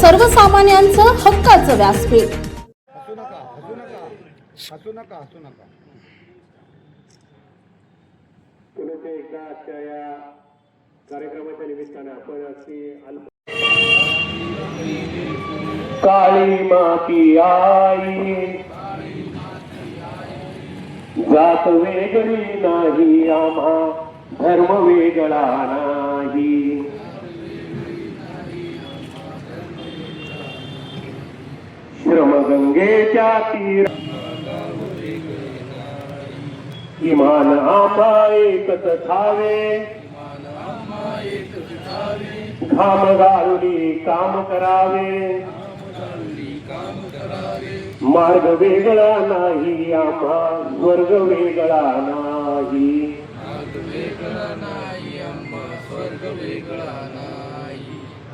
सर्वसामान्यांचं हक्काचं व्यासपीठ. हसू नका हसू नका हसू नका हसू नका एकदा आजच्या या कार्यक्रमाच्या निमित्तानं आपण अल्प काळी माती आई. जात वेगळी नाही आम्हा धर्म वेगळा नाही. गंगेच्या तीर. इमान आम्हा एकच ठावे. घाम गारुली काम करावे. मार्ग वेगळा नाही आम्हा स्वर्ग वेगळा नाही.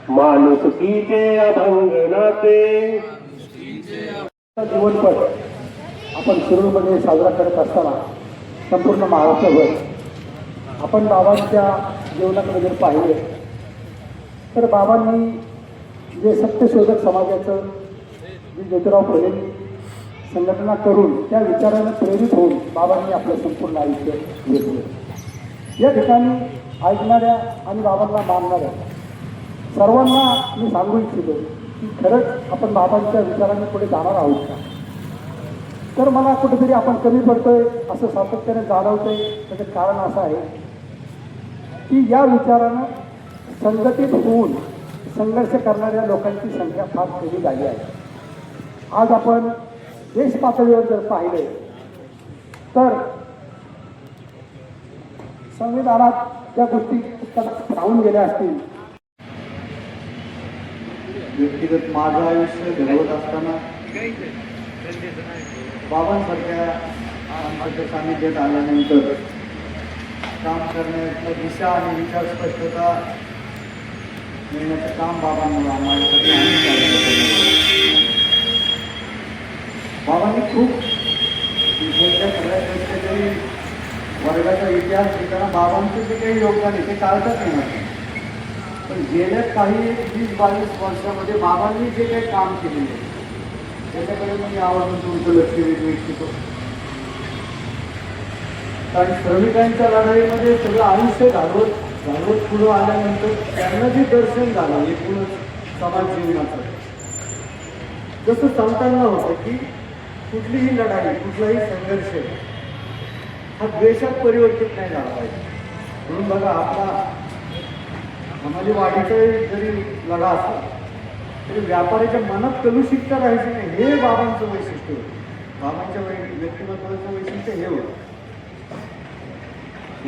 माणुसकीचे अभंग नाते जीवनपट आपण सुरूमध्ये साजरा करत असताना संपूर्ण महाराष्ट्रभर आपण बाबांच्या जीवनाकडे जर पाहिले तर बाबांनी जे सत्यशोधक समाजाचं जे ज्योतिराव फुलेंनी संघटना करून त्या विचारानं प्रेरित होऊन बाबांनी आपलं संपूर्ण आयुष्य घेतलं या ठिकाणी ऐकणाऱ्या आणि बाबांना मानणाऱ्या सर्वांना मी सांगू इच्छितो की खरंच आपण बाबांच्या विचाराने पुढे जाणार आहोत का? तर मला कुठेतरी आपण कमी पडतोय असं सातत्याने जाणवतंय. त्याचं कारण असं आहे की या विचारानं संघटित होऊन संघर्ष करणाऱ्या लोकांची संख्या फार कमी झाली आहे. आज आपण देश पातळीवर जर पाहिले तर संविधानात त्या गोष्टी राहून गेल्या असतील. व्यक्तिगत माझं आयुष्य घडवत असताना बाबांसारख्या आमच्या सानिध्यात आल्यानंतर काम करण्याचं दिशा विचार स्पष्टता मिळण्याचं काम आम्ही केलं. बाबांनी खूप इकडच्या सगळ्या वर्गाचा इतिहास घेताना बाबांचं जे काही योगदान आहे ते टाळताच येणार. पण गेल्या काही वीस बावीस वर्षामध्ये बाबांनी जे काही काम केलेले आहे त्याच्याकडे मी आवर्जून तुमचं लक्ष वेधू इच्छितो. कारण श्रमिकांच्या लढाईमध्ये सगळं आयुष्य घालवत घालवत पुढं आल्यानंतर त्यांना जे दर्शन झालं एकूणच समाज जीवनाचं. जसं सांगताना होतं की कुठलीही लढाई कुठलाही संघर्ष हा द्वेषात परिवर्तित नाही झाला पाहिजे. म्हणून बघा आपला आम्हाला वाढीचे जरी लढा असला तरी व्यापाऱ्याच्या मनात कलुषिकता राहायची नाही. हे बाबांचं वैशिष्ट्य होतं. बाबांच्या वै- व्यक्तिमत्वाचं वैशिष्ट्य हे होतं.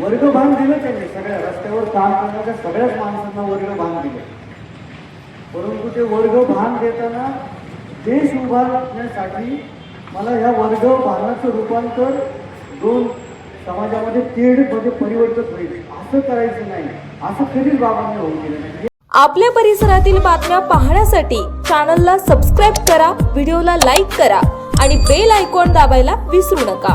वर्गभान दिलं त्यांनी. सगळ्या रस्त्यावर काम करणाऱ्या सगळ्याच माणसांना वर्गभान दिलं. परंतु ते वर्गभान देताना देश उभारण्यासाठी मला ह्या वर्गभानाचं रूपांतर दोन समाजामध्ये तेढ म्हणजे परिवर्तन होईल. असं करायचं नाही. असं कधीच बाबांनी होऊ दिलं नाही. आपल्या परिसरातील बातम्या पाहण्यासाठी चॅनलला सबस्क्राईब करा व्हिडिओला लाईक करा आणि बेल आयकॉन दाबायला विसरू नका.